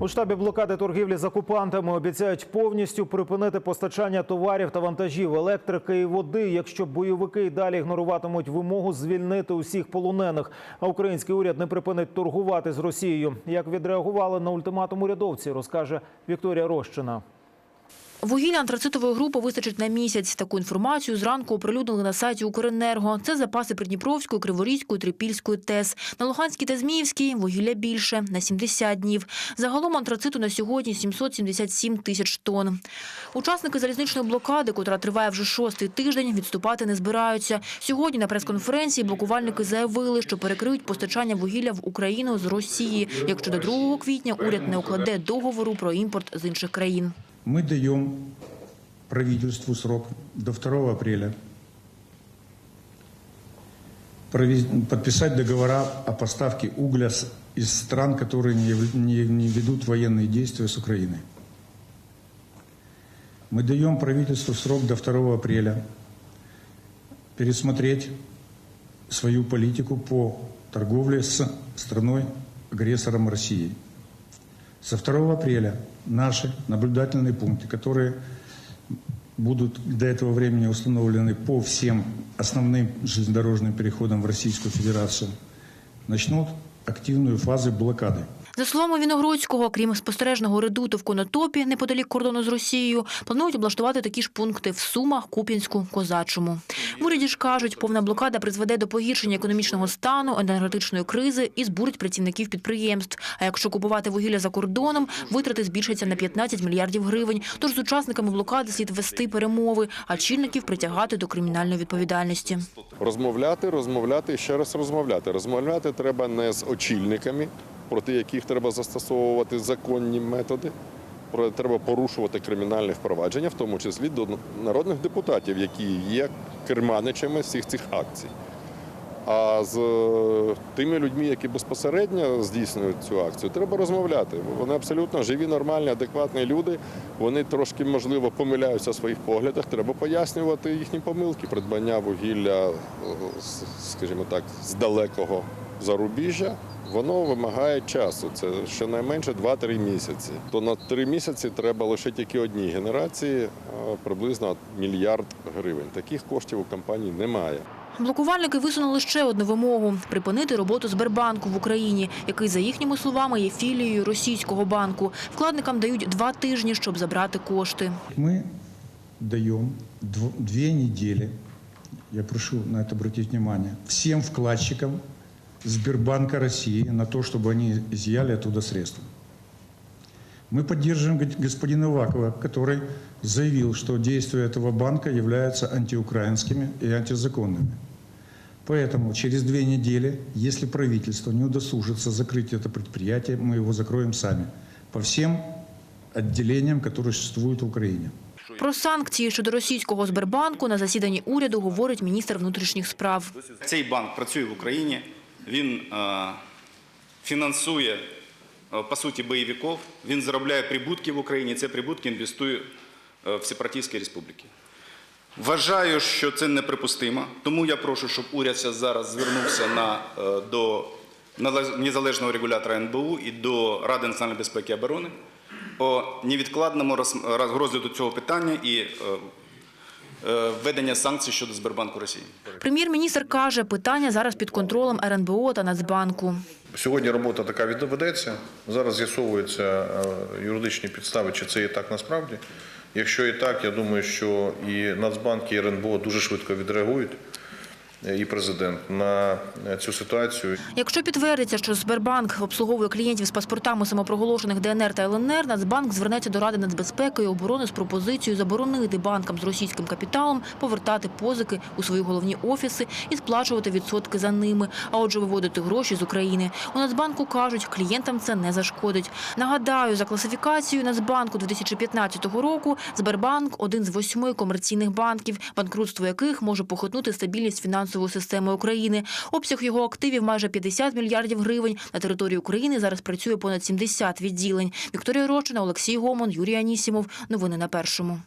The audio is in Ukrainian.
У штабі блокади торгівлі з окупантами обіцяють повністю припинити постачання товарів та вантажів, електрики і води, якщо бойовики й далі ігноруватимуть вимогу звільнити усіх полонених. А український уряд не припинить торгувати з Росією. Як відреагували на ультиматум урядовці, розкаже Вікторія Рощина. Вугілля антрацитової групи вистачить на місяць. Таку інформацію зранку оприлюднили на сайті Укренерго. Це запаси Придніпровської, Криворізької, Трипільської ТЕС. На Луганській та Зміївській вугілля більше – на 70 днів. Загалом антрациту на сьогодні 777 тисяч тонн. Учасники залізничної блокади, котра триває вже шостий тиждень, відступати не збираються. Сьогодні на прес-конференції блокувальники заявили, що перекриють постачання вугілля в Україну з Росії, якщо до 2 квітня уряд не укладе договору про імпорт з інших країн. Мы даем правительству срок до 2 апреля подписать договора о поставке угля из стран, которые не ведут военные действия с Украиной. Мы даем правительству срок до 2 апреля пересмотреть свою политику по торговле с страной-агрессором России. Со 2 апреля наши наблюдательные пункты, которые будут до этого времени установлены по всем основным железнодорожным переходам в Российскую Федерацию, начнут активную фазу блокады. За словами Віногродського, крім спостережного редуту в Конотопі, неподалік кордону з Росією, планують облаштувати такі ж пункти в Сумах, Куп'янську, Козачому. В уряді ж кажуть, повна блокада призведе до погіршення економічного стану, енергетичної кризи і збурить працівників підприємств. А якщо купувати вугілля за кордоном, витрати збільшаться на 15 мільярдів гривень. Тож з учасниками блокади слід вести перемови, а чільників притягати до кримінальної відповідальності. Розмовляти, розмовляти ще раз розмовляти. Розмовляти треба не з очільниками, проти яких треба застосовувати законні методи. Треба порушувати кримінальне впровадження, в тому числі до народних депутатів, які є керманичами всіх цих акцій. А з е, тими людьми, які безпосередньо здійснюють цю акцію, треба розмовляти. Вони абсолютно живі, нормальні, адекватні люди. Вони трошки, можливо, помиляються в своїх поглядах. Треба пояснювати їхні помилки. Придбання вугілля, е, скажімо так, з далекого зарубіжжя. Воно вимагає часу. Це щонайменше 2-3 місяці. То на 3 місяці треба лише тільки одній генерації, приблизно мільярд гривень. Таких коштів у компанії немає. Блокувальники висунули ще одну вимогу – припинити роботу Сбербанку в Україні, який, за їхніми словами, є філією російського банку. Вкладникам дають два тижні, щоб забрати кошти. Мы даем дв- две недели, я прошу на это обратить внимание, всем вкладчикам Сбербанка России на то, чтобы они изъяли оттуда средства. Мы поддерживаем г- господина Ивакова, который заявил, что действия этого банка являются антиукраинскими и антизаконными. Поэтому через две недели, если правительство не удосужится закрыть это предприятие, мы его закроем сами по всем отделениям, которые существуют в Украине. Про санкції щодо російського Сбербанку на засіданні уряду говорить міністр внутрішніх справ. Цей банк працює в Україні, він е, фінансує е, по суті бойовиків, він заробляє прибутки в Україні. Ці прибутки інвестує е, в сепаратистські республіки. Вважаю, що це неприпустимо, тому я прошу, щоб уряд зараз звернувся на, до незалежного регулятора НБУ і до Ради національної безпеки і оборони по невідкладному роз- роз- розгляду цього питання і введення санкцій щодо Сбербанку Росії. Прем'єр-міністр каже, питання зараз під контролем РНБО та Нацбанку. Сьогодні робота така відведеться. Зараз з'ясовуються е, юридичні підстави, чи це і так насправді. Якщо і так, я думаю, що і Нацбанк, і РНБО дуже швидко відреагують, е, і президент на е, цю ситуацію. Якщо підтвердиться, що Сбербанк обслуговує клієнтів з паспортами самопроголошених ДНР та ЛНР, Нацбанк звернеться до Ради нацбезпеки і оборони з пропозицією заборонити банкам з російським капіталом повертати позики у свої головні офіси і сплачувати відсотки за ними, а отже, виводити гроші з України. У Нацбанку кажуть, клієнтам це не зашкодить. Нагадаю, за класифікацією Нацбанку 2015 року Сбербанк – один з восьми комерційних банків, банкрутство яких може похитнути стабільність фінансової системи України. Обсяг його активів майже 50 мільярдів гривень. На території України зараз працює понад 70 відділень. Вікторія Рочина, Олексій Гомон, Юрій Анісімов. Новини на першому.